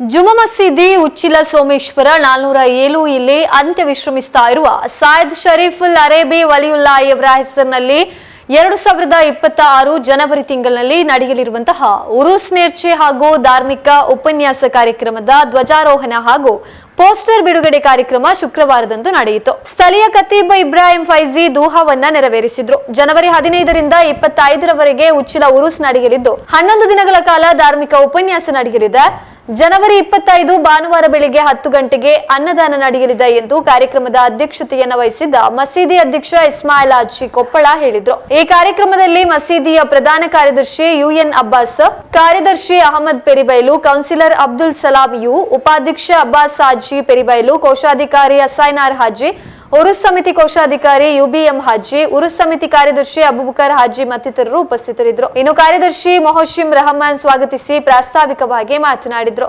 ಜುಮ ಮಸೀದಿ ಉಚ್ಚಿಲ ಸೋಮೇಶ್ವರ ನಾಲ್ನೂರ ಏಳು ಇಲ್ಲಿ ಅಂತ್ಯ ವಿಶ್ರಮಿಸ್ತಾ ಇರುವ ಸಾಯದ್ ಶರೀಫುಲ್ ಅರೇಬಿ ವಲಿಯುಲ್ಲಾ ಅವರ ಹೆಸರಿನಲ್ಲಿ ಎರಡು ಸಾವಿರದ ಇಪ್ಪತ್ತ ಆರು ಜನವರಿ ತಿಂಗಳಿನಲ್ಲಿ ನಡೆಯಲಿರುವಂತಹ ಉರುಸ್ ನೇರ್ಚೆ ಹಾಗೂ ಧಾರ್ಮಿಕ ಉಪನ್ಯಾಸ ಕಾರ್ಯಕ್ರಮದ ಧ್ವಜಾರೋಹಣ ಹಾಗೂ ಪೋಸ್ಟರ್ ಬಿಡುಗಡೆ ಕಾರ್ಯಕ್ರಮ ಶುಕ್ರವಾರದಂದು ನಡೆಯಿತು. ಸ್ಥಳೀಯ ಕತೀಬ ಇಬ್ರಾಹಿಂ ಫೈಜಿ ದೂಹಾವನ್ನ ನೆರವೇರಿಸಿದ್ರು. ಜನವರಿ ಹದಿನೈದರಿಂದ ಇಪ್ಪತ್ತೈದರವರೆಗೆ ಉಚ್ಚಿಲ ಉರುಸ್ ನಡೆಯಲಿದ್ದು, ಹನ್ನೊಂದು ದಿನಗಳ ಕಾಲ ಧಾರ್ಮಿಕ ಉಪನ್ಯಾಸ ನಡೆಯಲಿದೆ. ಜನವರಿ ಇಪ್ಪತ್ತೈದು ಭಾನುವಾರ ಬೆಳಿಗ್ಗೆ ಹತ್ತು ಗಂಟೆಗೆ ಅನ್ನದಾನ ನಡೆಯಲಿದೆ ಎಂದು ಕಾರ್ಯಕ್ರಮದ ಅಧ್ಯಕ್ಷತೆಯನ್ನು ವಹಿಸಿದ್ದ ಮಸೀದಿ ಅಧ್ಯಕ್ಷ ಇಸ್ಮಾಯಿಲ್ ಅಜ್ಜಿ ಕೊಪ್ಪಳ ಹೇಳಿದರು. ಈ ಕಾರ್ಯಕ್ರಮದಲ್ಲಿ ಮಸೀದಿಯ ಪ್ರಧಾನ ಕಾರ್ಯದರ್ಶಿ ಯುಎನ್ ಅಬ್ಬಾಸ್, ಕಾರ್ಯದರ್ಶಿ ಅಹಮದ್ ಪೆರಿಬೈಲು, ಕೌನ್ಸಿಲರ್ ಅಬ್ದುಲ್ ಸಲಾಂ ಯು, ಉಪಾಧ್ಯಕ್ಷ ಅಬ್ಬಾಸ್ ಅಜ್ಜಿ ಪೆರಿಬೈಲು, ಕೋಶಾಧಿಕಾರಿ ಅಸೈನಾರ್ ಹಾಜಿ ಉರುಸ್ ಸಮಿತಿ ಕೋಶಾಧಿಕಾರಿ ಯುಬಿಎಂ ಹಾಜಿ, ಉರುಸ್ ಸಮಿತಿ ಕಾರ್ಯದರ್ಶಿ ಅಬುಬಕರ್ ಹಾಜಿ ಮತ್ತಿತರರು ಉಪಸ್ಥಿತರಿದ್ದರು. ಇನ್ನು ಕಾರ್ಯದರ್ಶಿ ಮೊಹಶಿಮ್ ರಹಮಾನ್ ಸ್ವಾಗತಿಸಿ ಪ್ರಾಸ್ತಾವಿಕವಾಗಿ ಮಾತನಾಡಿದ್ರು.